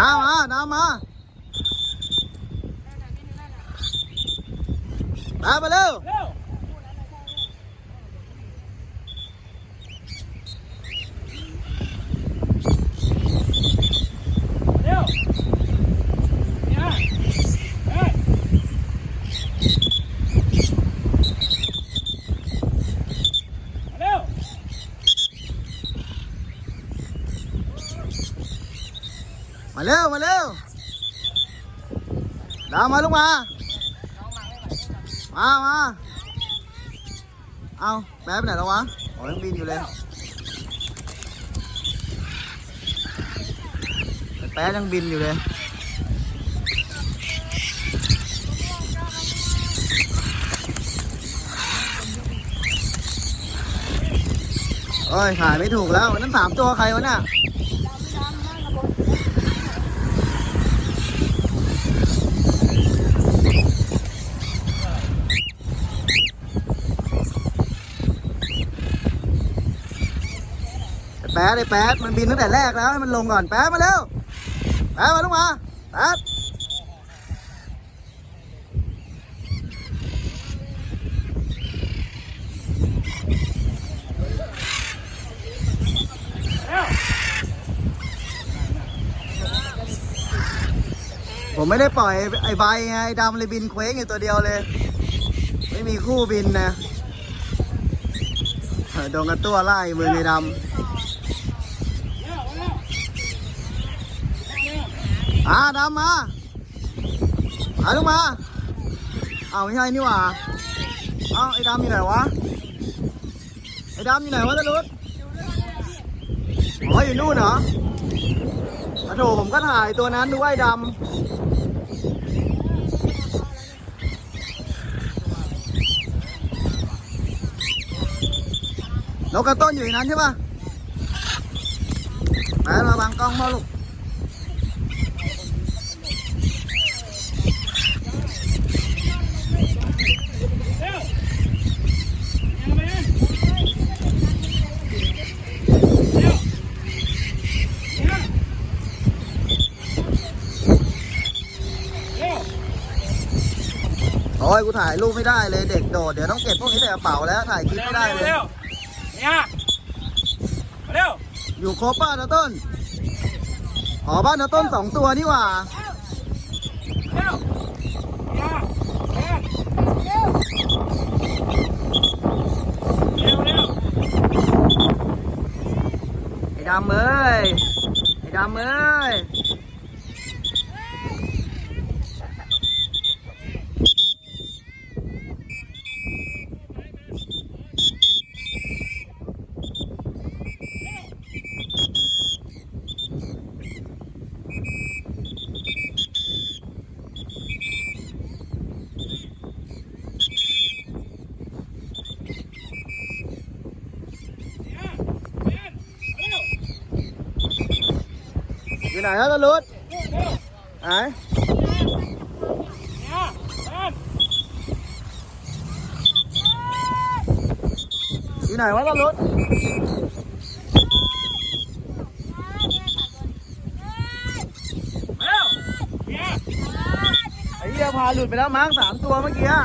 มามาน้ำมามามาเร็ว เร็วเร็วเนี่ยเฮ้ยมาเร็ว มาเร็ว มาเร็วดาวมาลูกมา มามาเอาแป๊บไปไหนแล้ววะอ๋อยังบินอยู่เลยแป๊บยังบินอยู่เลยโอ้ยถ่ายไม่ถูกแล้วนั่นสามตัวใครวะเนี่ย ไอ้แป๊ดไอ้แป๊ดมันบินตั้งแต่แรกแล้วให้มันลงก่อนแป๊ดมาเร็วแป๊ดมาลงมาแป๊ดผมไม่ได้ปล่อยไอ้ใบไงไอ้ดำเลยบินเคว้งอยู่ตัวเดียวเลย ไม่มีคู่บินนะโดนกระตัวไล่มือในดำ อ่าดำมาหาลงมาเอาไม่ใช่นี่หว่าเอาไอ้ดำอยู่ไหนวะ ไอ้ดำอยู่ไหนวะตะลุดอ๋ออยู่นู่นเหรออะโถผมก็ถ่ายตัวนั้นดูว่าไอ้ดำนกกระต้นอยู่ในนั้นใช่ปะไปมาบังกล้องมาลูก เร็วยังไงเร็วเนี่ยเร็ว โอ้ยกูถ่ายรูปไม่ได้เลยเด็กโดดเดี๋ยวต้องเก็บพวกนี้ใส่กระเป๋าแล้วถ่ายคลิปไม่ได้เลย เร็วเนี่ยเร็ว อยู่ครบบ้านนะต้น อ๋อบ้านนะต้นสองตัวนี่หว่า เร็วเนี่ยเร็วเร็วเร็ว ไอ้ดำเอ้ย ไอ้ดำเอ้ย อยู่ไหนฮะตะลุดไหนอยู่ไหนวะตะลุดไอ้เหี้ยพาหลุดไปแล้วมั้งสามตัวเมื่อกี้อะ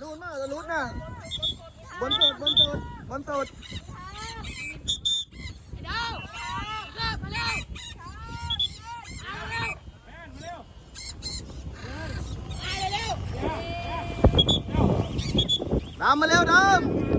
นู่นน่ะตะลุดน่ะบนสุดบน บนสุดดำมาเร็วดำ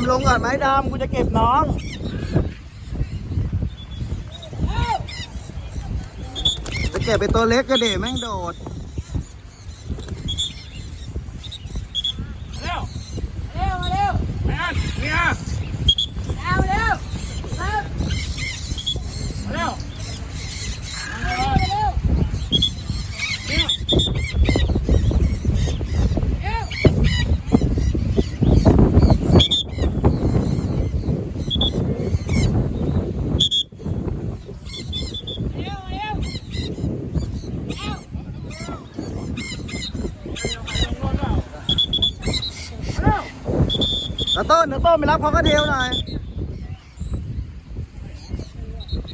ำลงก่อนไหมดำกูจะเก็บน้องจะเก็บไปตัวเล็กก็เดแม่งโดดเร็วเร็วมาเร็วแมนเนี่ย เอาเร็วเร็ว เร็ว เร็วเร็ว เนี่ย เร็ว เร็วเร็วเร็วเร็ว แล้วต้นเดี๋ยวต้นไปรับเขาก็เทวหน่อย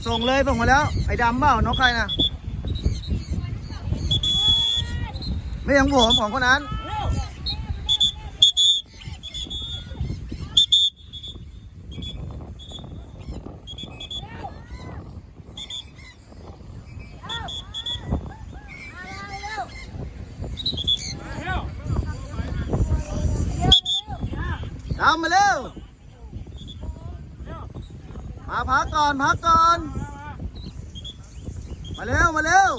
ส่งเลยส่งมาแล้ว ไอ้ดำเปล่านกใครนะไม่ยังผมของคนนั้น เร็ว เร็ว เร็ว ดำ มาเร็ว มาพักก่อนพักก่อน มาเร็วมาเร็ว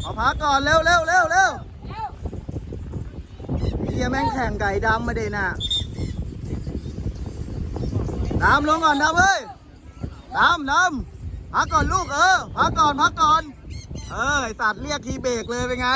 เอาพักก่อนเร็วเร็วเร็วเร็วเฮียแม่งแข่งไก่ดำมาเดน่ะดำลงก่อนดำเอ้ยดำดำพักก่อนลูกเออพักก่อนพักก่อน เออไอสัตว์เรียกทีเบรกเลยเป็นไง